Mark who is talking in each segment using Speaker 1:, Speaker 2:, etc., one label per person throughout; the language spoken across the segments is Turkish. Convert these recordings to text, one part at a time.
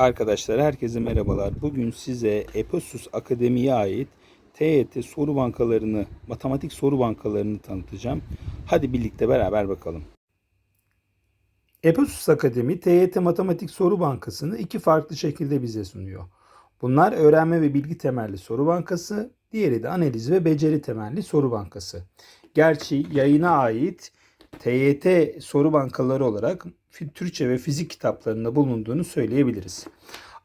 Speaker 1: Arkadaşlar herkese merhabalar. Bugün size Epesus Akademi'ye ait TYT soru bankalarını, matematik soru bankalarını tanıtacağım. Hadi birlikte beraber bakalım. Epesus Akademi TYT Matematik Soru Bankası'nı iki farklı şekilde bize sunuyor. Bunlar öğrenme ve bilgi temelli soru bankası, diğeri de analiz ve beceri temelli soru bankası. Gerçi yayına ait TYT soru bankaları olarak Türkçe ve fizik kitaplarında bulunduğunu söyleyebiliriz.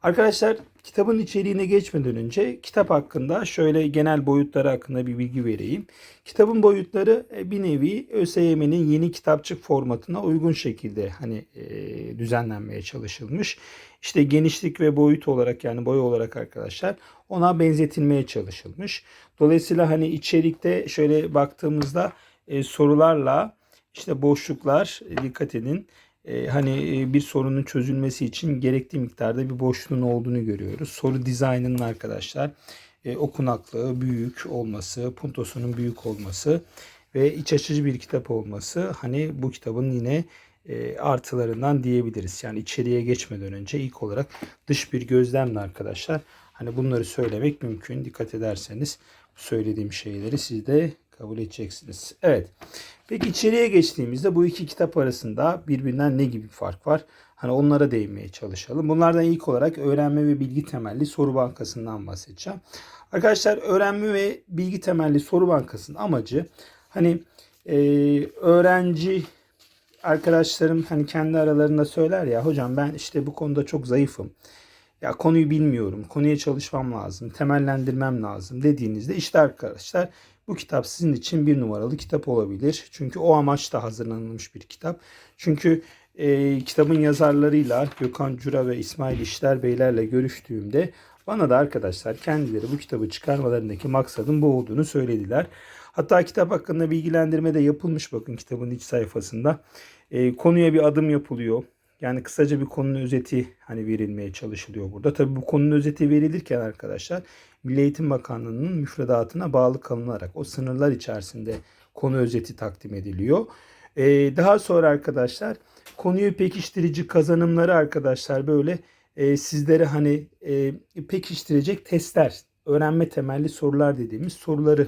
Speaker 1: Arkadaşlar kitabın içeriğine geçmeden önce kitap hakkında şöyle genel boyutları hakkında bir bilgi vereyim. Kitabın boyutları e, bir nevi ÖSYM'nin yeni kitapçık formatına uygun şekilde hani e, düzenlenmeye çalışılmış. İşte genişlik ve boyut olarak yani boy olarak arkadaşlar ona benzetilmeye çalışılmış. Dolayısıyla hani içerikte şöyle baktığımızda e, sorularla işte boşluklar e, dikkat edin. E, hani e, bir sorunun çözülmesi için gerektiği miktarda bir boşluğun olduğunu görüyoruz. Soru dizaynının arkadaşlar e, okunaklığı büyük olması, puntosunun büyük olması ve iç açıcı bir kitap olması hani bu kitabın yine e, artılarından diyebiliriz. Yani içeriye geçmeden önce ilk olarak dış bir gözlemle arkadaşlar hani bunları söylemek mümkün. Dikkat ederseniz söylediğim şeyleri siz de kabul edeceksiniz. Evet. Peki içeriye geçtiğimizde bu iki kitap arasında birbirinden ne gibi bir fark var? Hani onlara değinmeye çalışalım. Bunlardan ilk olarak öğrenme ve bilgi temelli soru bankasından bahsedeceğim. Arkadaşlar öğrenme ve bilgi temelli soru bankasının amacı hani e, öğrenci arkadaşlarım hani kendi aralarında söyler ya hocam ben işte bu konuda çok zayıfım. Ya konuyu bilmiyorum. Konuya çalışmam lazım. Temellendirmem lazım dediğinizde işte arkadaşlar bu kitap sizin için bir numaralı kitap olabilir. Çünkü o amaçla hazırlanılmış bir kitap. Çünkü e, kitabın yazarlarıyla Gökhan Cura ve İsmail İşler Beylerle görüştüğümde bana da arkadaşlar kendileri bu kitabı çıkarmalarındaki maksadın bu olduğunu söylediler. Hatta kitap hakkında bilgilendirme de yapılmış bakın kitabın iç sayfasında. E, konuya bir adım yapılıyor. Yani kısaca bir konunun özeti hani verilmeye çalışılıyor burada. Tabii bu konunun özeti verilirken arkadaşlar Milli Eğitim Bakanlığı'nın müfredatına bağlı kalınarak o sınırlar içerisinde konu özeti takdim ediliyor. Ee, daha sonra arkadaşlar konuyu pekiştirici kazanımları arkadaşlar böyle e, sizlere hani e, pekiştirecek testler, öğrenme temelli sorular dediğimiz soruları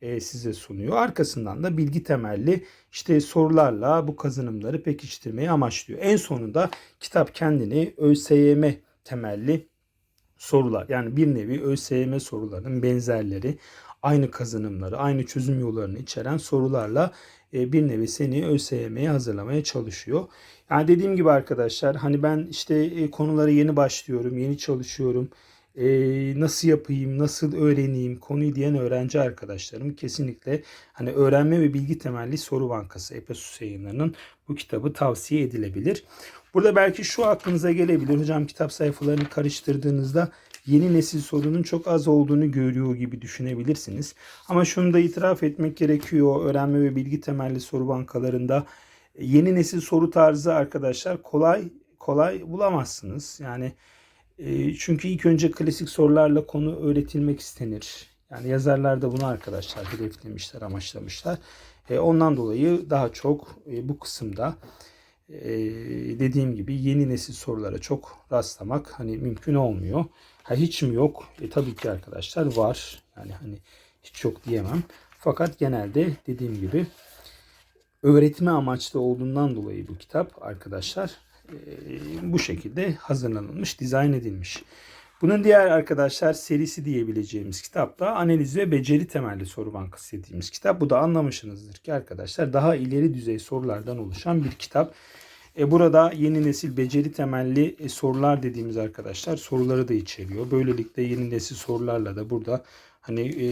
Speaker 1: size sunuyor. Arkasından da bilgi temelli işte sorularla bu kazanımları pekiştirmeyi amaçlıyor. En sonunda kitap kendini ÖSYM temelli sorular yani bir nevi ÖSYM sorularının benzerleri aynı kazanımları, aynı çözüm yollarını içeren sorularla e, bir nevi seni ÖSYM'ye hazırlamaya çalışıyor. Yani dediğim gibi arkadaşlar hani ben işte e, konulara yeni başlıyorum, yeni çalışıyorum e, nasıl yapayım, nasıl öğreneyim konuyu diyen öğrenci arkadaşlarım kesinlikle hani öğrenme ve bilgi temelli soru bankası Epesus yayınlarının bu kitabı tavsiye edilebilir. Burada belki şu aklınıza gelebilir. Hocam kitap sayfalarını karıştırdığınızda yeni nesil sorunun çok az olduğunu görüyor gibi düşünebilirsiniz. Ama şunu da itiraf etmek gerekiyor. Öğrenme ve bilgi temelli soru bankalarında yeni nesil soru tarzı arkadaşlar kolay kolay bulamazsınız. Yani e, çünkü ilk önce klasik sorularla konu öğretilmek istenir. Yani yazarlar da bunu arkadaşlar hedeflemişler, amaçlamışlar. E, ondan dolayı daha çok e, bu kısımda e, dediğim gibi yeni nesil sorulara çok rastlamak hani mümkün olmuyor. Ha hiç mi yok? E, tabii ki arkadaşlar var. Yani hani hiç yok diyemem. Fakat genelde dediğim gibi öğretme amaçlı olduğundan dolayı bu kitap arkadaşlar bu şekilde hazırlanılmış, dizayn edilmiş. Bunun diğer arkadaşlar serisi diyebileceğimiz kitap da analiz ve beceri temelli soru bankası dediğimiz kitap. Bu da anlamışsınızdır ki arkadaşlar daha ileri düzey sorulardan oluşan bir kitap. E burada yeni nesil beceri temelli e, sorular dediğimiz arkadaşlar soruları da içeriyor. Böylelikle yeni nesil sorularla da burada hani e,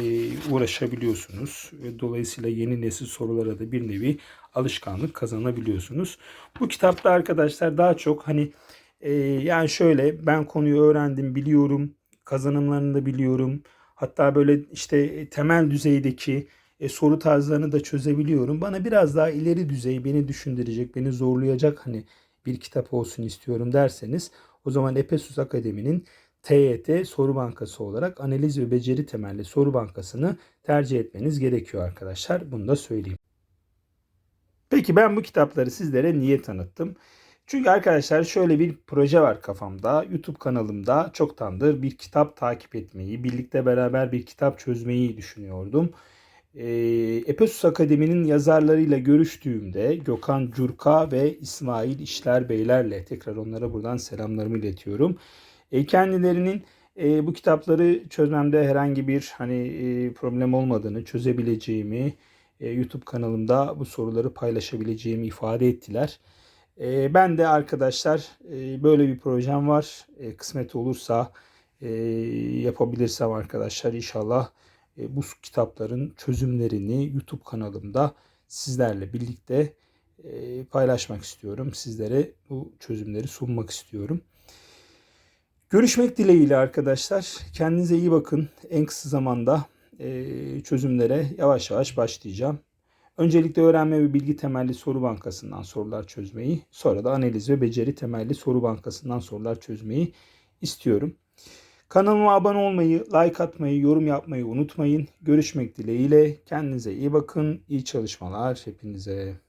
Speaker 1: uğraşabiliyorsunuz. E, dolayısıyla yeni nesil sorulara da bir nevi alışkanlık kazanabiliyorsunuz. Bu kitapta arkadaşlar daha çok hani e, yani şöyle ben konuyu öğrendim, biliyorum, kazanımlarını da biliyorum. Hatta böyle işte temel düzeydeki e, soru tarzlarını da çözebiliyorum. Bana biraz daha ileri düzey beni düşündürecek, beni zorlayacak hani bir kitap olsun istiyorum derseniz o zaman Epesus Akademi'nin TYT soru bankası olarak analiz ve beceri temelli soru bankasını tercih etmeniz gerekiyor arkadaşlar. Bunu da söyleyeyim. Peki ben bu kitapları sizlere niye tanıttım? Çünkü arkadaşlar şöyle bir proje var kafamda. YouTube kanalımda çoktandır bir kitap takip etmeyi, birlikte beraber bir kitap çözmeyi düşünüyordum. Ee, Epesus Akademi'nin yazarlarıyla görüştüğümde Gökhan Curka ve İsmail İşler Beylerle tekrar onlara buradan selamlarımı iletiyorum. E, kendilerinin e, bu kitapları çözmemde herhangi bir hani e, problem olmadığını, çözebileceğimi, e, YouTube kanalımda bu soruları paylaşabileceğimi ifade ettiler. E, ben de arkadaşlar e, böyle bir projem var. E, kısmet olursa e, yapabilirsem arkadaşlar inşallah e, bu kitapların çözümlerini YouTube kanalımda sizlerle birlikte e, paylaşmak istiyorum. Sizlere bu çözümleri sunmak istiyorum. Görüşmek dileğiyle arkadaşlar. Kendinize iyi bakın. En kısa zamanda e, çözümlere yavaş yavaş başlayacağım. Öncelikle öğrenme ve bilgi temelli soru bankasından sorular çözmeyi, sonra da analiz ve beceri temelli soru bankasından sorular çözmeyi istiyorum. Kanalıma abone olmayı, like atmayı, yorum yapmayı unutmayın. Görüşmek dileğiyle. Kendinize iyi bakın. İyi çalışmalar hepinize.